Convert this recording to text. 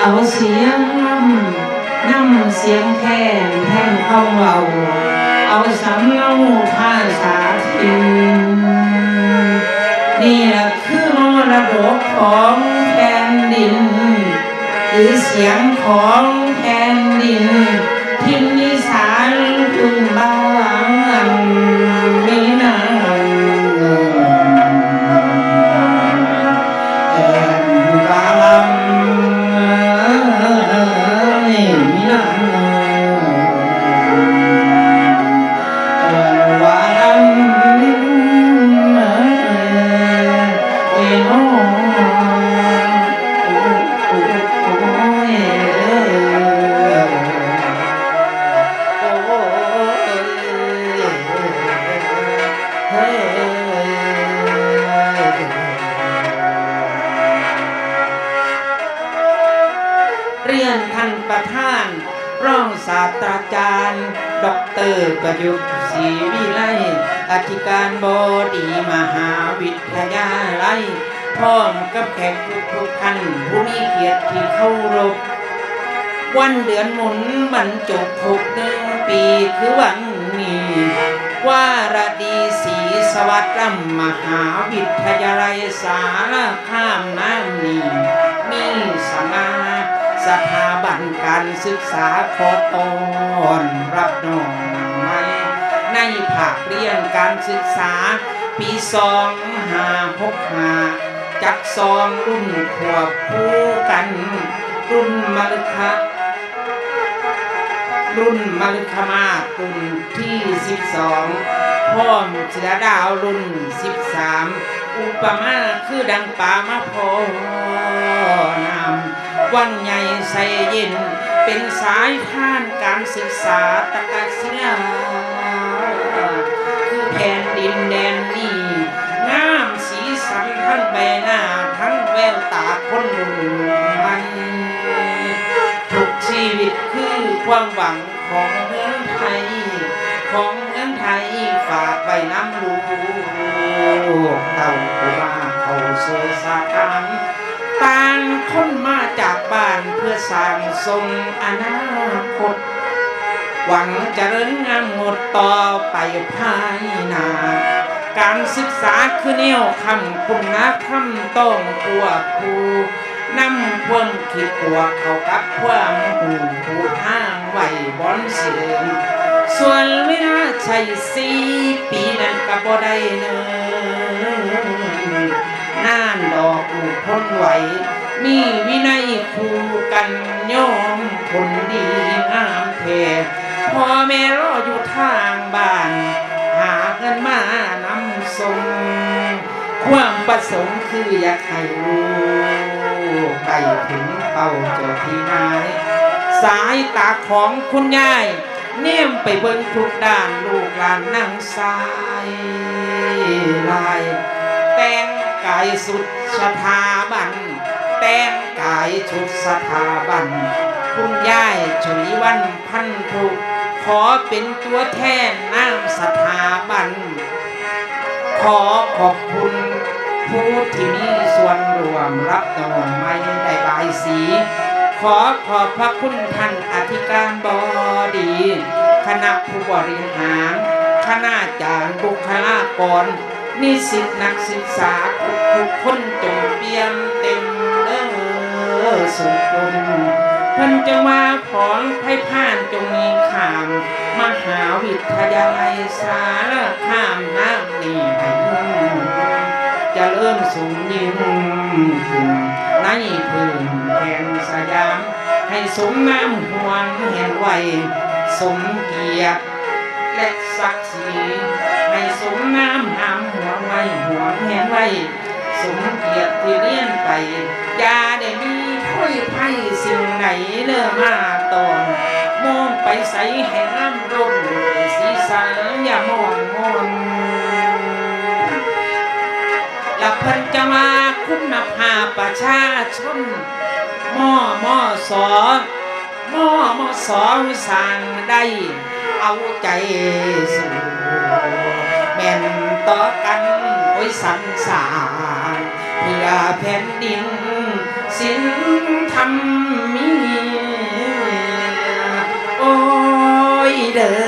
เอาเสียงนั่งเสียงแท่นแท่นข้าเอาเอาสำเนาภาษาถิ่นี่คือมรดกของแผ่นดิน หรือเสียงของแผ่นดิน ศาสตราจารย์ดอกเตอรประยุทธ์ศรีวิไลอธิการบดีมหาวิทยาลัยพร้อมกับแขกทุกท่านผู้มีเกียรติที่เคารพวันเดือนหมุนบรรจบหกหนึ่งปีคือวันนี้ว่าระดีศรีสวัสดิ์ลำมหาวิทยาลัยสารข้ามน้ำนีมีสมา สถาบันการศึกษาขอตอนรับน้องใหม่ในภาคเรียนการศึกษา ปีสองหาหกหาจักซองรุ่นขวบคู่กัน รุ่นมฤคะรุ่นมฤคมาศรุ่นที่12พ่อมเสือดาวรุ่น13อุปมาคือดังป่ามาพอนำ วังใหญ่ใส่เย็น เป็นสายท่านการศึกษาตะกัศิลาคือแผ่นดินแดนนี้งามสีสันทั้งใบหน้าทั้งแววตาคนรุ่นใหม่ทุกชีวิตคือความหวังของเมืองไทย ของเมืองไทยฝากไปน้ำลูกเต่าผู้มาเข้าสู่สาขานต่างคนมา สร้างทรงอนาคต หวังจะเริญงามหมดต่อไปภายหน้าการศึกษาคือแนวคำคุณธรรมต้องควบคู่นำความคิดบวเขากับความหูผูทางไหวบอนเสื่อมส่วนเวลาใช้สี่ปีนั้นก็บ่ได้เนินน่านดอกลูพ้นไหว มีวินัยคู่กันโยมผลดีงามเทพ่อแม่รออยู่ทางบ้าน หาเงินมานำส่งความประสงค์คืออยากให้ลูกไปถึงเป้าเจ้าที่นายสายตาของคุณยายเนียมไปเบิ่งทุกด้านลูกหลานนั่งสายลาย แต่งกายสุดสถาบัน แต่งกายชุดสถาบัน คุณยายชลีวันพันธุขอเป็นตัวแทนน้ำสถาบัน ขอขอบคุณผู้ที่มีส่วนรวมรับดอกไม้ได้บายสี ขอขอบพระคุณท่านอธิการบดี คณะผู้บริหาร คณาจารย์บุคลากรนิสิตนักศึกษาทุกทุกคนจงเปี่ยมเต็ม สุขคนเพิ่นจะว่าของไพ่ผ่านจงมีขาม มหาวิทยาลัยสารข้ามน้ำนี่ให้ยิ่งจะเริ่มสูงยิ่งขึ้นในพื้นแผ่นสยาม ให้สมน้ำห่วงเห็นไว้สมเกียรติและศักดิ์ศรีให้สมน้ำหามห่วไว้ห่วงเห็นไว้สมเกียรติที่เรียนไปย่า ยไพ่สิ่งไหนเลื่อมาตอนมองไปใสให้น้ำร่มสีสันอย่ามองมนและเพิ่นจะมาคุณภาพประชาชนมอมอสอมอมอสอสั่งได้เอาใจสู่แม่นต่อกันโอ้ยสันสารเพื่อแผ่นดิน สินธรรมมีโอ้ยเด้อ